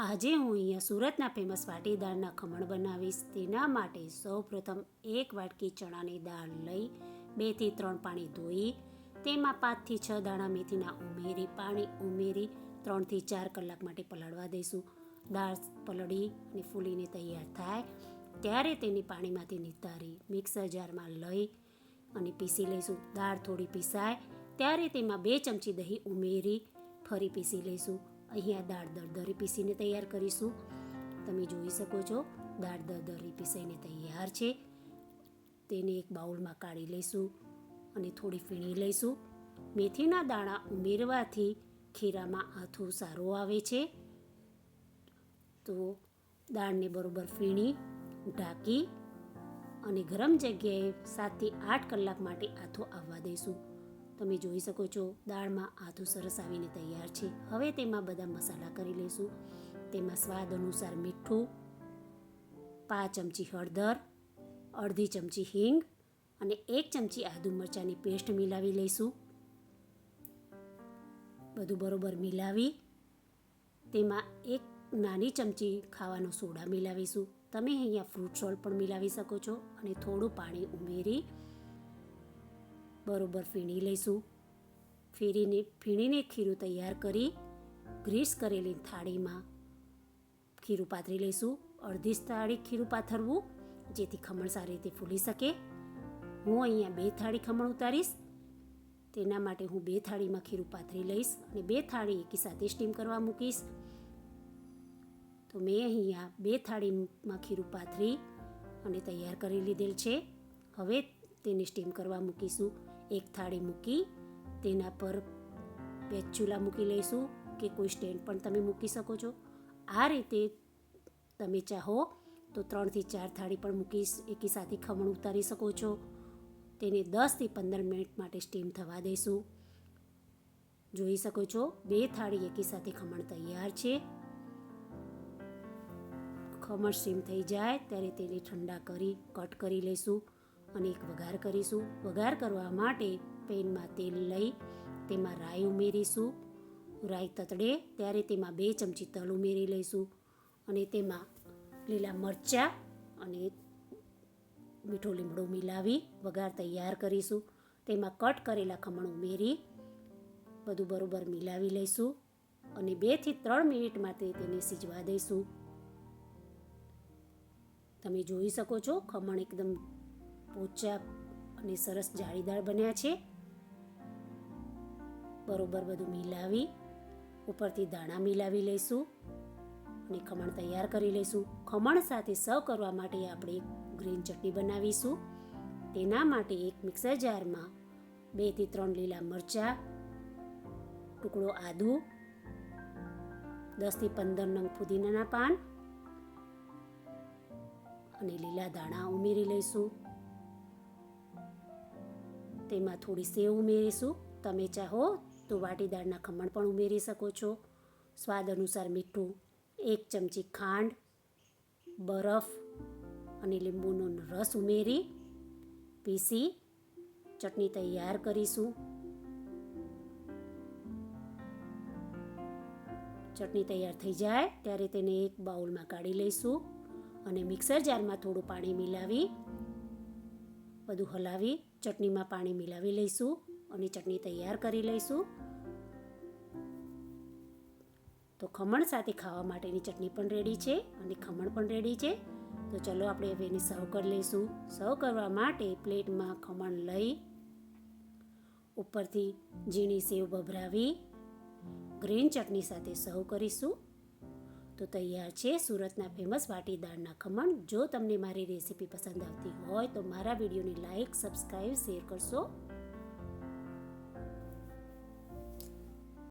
આજે હું અહીંયા સુરતના ફેમસ વાટીદાળના ખમણ બનાવીશ. તેના માટે સૌપ્રથમ એક વાટકી ચણાની દાળ લઈ, બેથી ત્રણ પાણી ધોઈ, તેમાં પાંચથી છ દાણા મેથીના ઉમેરી, પાણી ઉમેરી, ત્રણથી ચાર કલાક માટે પલાળવા દઈશું. દાળ પલળી અને ફૂલીને તૈયાર થાય, ત્યારે તેની પાણીમાંથી નિતારી મિક્સર જારમાં લઈ અને પીસી લઈશું. દાળ થોડી પીસાય, ત્યારે તેમાં બે ચમચી દહીં ઉમેરી ફરી પીસી લઈશું. અહીંયા દાળ દરદરી પીસીને તૈયાર કરીશું. તમે જોઈ શકો છો, દાળ દરદરી પીસાઈને તૈયાર છે. તેને એક બાઉલમાં કાઢી લઈશું અને થોડી ફીણી લઈશું. મેથીના દાણા ઉમેરવાથી ખીરામાં આથું સારો આવે છે. તો દાળને બરોબર ફીણી, ઢાંકી અને ગરમ જગ્યાએ સાતથી આઠ કલાક માટે આથો આવવા દઈશું. તમે જોઈ શકો છો, દાળમાં આથું સરસ આવીને તૈયાર છે. હવે તેમાં બધા મસાલા કરી લઈશું. તેમાં સ્વાદ અનુસાર મીઠું, પાંચ ચમચી હળદર, અડધી ચમચી હિંગ અને એક ચમચી આદુ મરચાંની પેસ્ટ મિલાવી લઈશું. બધું બરોબર મિલાવી તેમાં એક નાની ચમચી ખાવાનો સોડા મિલાવીશું. તમે અહીંયા ફ્રૂટ સોલ્ટ પણ મિલાવી શકો છો અને થોડું પાણી ઉમેરી બરોબર ફીણી લઈશું. ફીરીને, ફીણીને ખીરું તૈયાર કરી ગ્રીસ કરેલી થાળીમાં ખીરું પાથરી લઈશું. અડધી થાળી ખીરું પાથરવું, જેથી ખમણ સારી રીતે ફૂલી શકે. હું અહીંયા બે થાળી ખમણ ઉતારીશ. તેના માટે હું બે થાળીમાં ખીરું પાથરી લઈશ અને બે થાળી એકી સાથે સ્ટીમ કરવા મૂકીશ. તો મેં અહીંયા બે થાળીમાં ખીરું પાથરી અને તૈયાર કરી લીધેલ છે. હવે તેને સ્ટીમ કરવા મૂકીશું. એક થાળી મૂકી, તેના પર બે ચૂલા મૂકી લઈશું કે કોઈ સ્ટેન્ડ પણ તમે મૂકી શકો છો. આ રીતે તમે ચાહો તો ત્રણથી ચાર થાળી પણ મૂકી એકી સાથે ખમણ ઉતારી શકો છો. તેને દસથી પંદર મિનિટ માટે સ્ટીમ થવા દઈશું. જોઈ શકો છો, બે થાળી એકી સાથે ખમણ તૈયાર છે. ખમણ સ્ટીમ થઈ જાય, ત્યારે તેને ઠંડા કરી કટ કરી લઈશું. અને એક વઘાર કરીશું. વઘાર કરવા માટે પેનમાં તેલ લઈ તેમાં રાઈ ઉમેરીશું. રાઈ તતડે ત્યારે તેમાં બે ચમચી તલ ઉમેરી લઈશું અને તેમાં લીલા મરચાં અને મીઠો લીમડો મિલાવી વઘાર તૈયાર કરીશું. તેમાં કટ કરેલા ખમણ ઉમેરી બધું બરોબર મિલાવી લઈશું અને બેથી ત્રણ મિનિટ માટે તેને સિજવા દઈશું. તમે જોઈ શકો છો ખમણ એકદમ પોચા અને સરસ જાળીદાર બન્યા છે. બરોબર બધું મિલાવી, ઉપરથી દાણા મિલાવી લઈશું અને ખમણ તૈયાર કરી લઈશું. ખમણ સાથે સર્વ કરવા માટે આપણે ગ્રીન ચટણી બનાવીશું. તેના માટે એક મિક્સર જારમાં બેથી ત્રણ લીલા મરચાં, ટુકડો આદુ દસથી પંદર નંગ ફુદીનાના પાન અને લીલા દાણા ઉમેરી લઈશું. તેમાં થોડી સેવ ઉમેરીશું. તમે ચાહો તો વાટીદારના ખમણ પણ ઉમેરી શકો છો. સ્વાદ અનુસાર મીઠું, એક ચમચી ખાંડ, બરફ અને લીંબુનો રસ ઉમેરી પીસી ચટણી તૈયાર કરીશું. ચટણી તૈયાર થઈ જાય ત્યારે તેને એક બાઉલમાં કાઢી લઈશું અને મિક્સર જારમાં થોડું પાણી મિલાવી, બધું હલાવી ચટણીમાં પાણી મિલાવી લઈશું અને ચટણી તૈયાર કરી લઈશું. તો ખમણ સાથે ખાવા માટેની ચટણી પણ રેડી છે અને ખમણ પણ રેડી છે. તો ચલો આપણે હવે એને સર્વ કરી લઈશું. સર્વ કરવા માટે પ્લેટમાં ખમણ લઈ ઉપરથી ઝીણી સેવ ભભરાવી, ગ્રીન ચટણી સાથે સર્વ કરીશું. તો તૈયાર છે સુરતના ફેમસ વાટીદારના ખમણ. જો તમને મારી રેસીપી પસંદ આવતી હોય તો મારા વિડીયોને લાઇક સબસ્ક્રાઈબ શેર કરશો.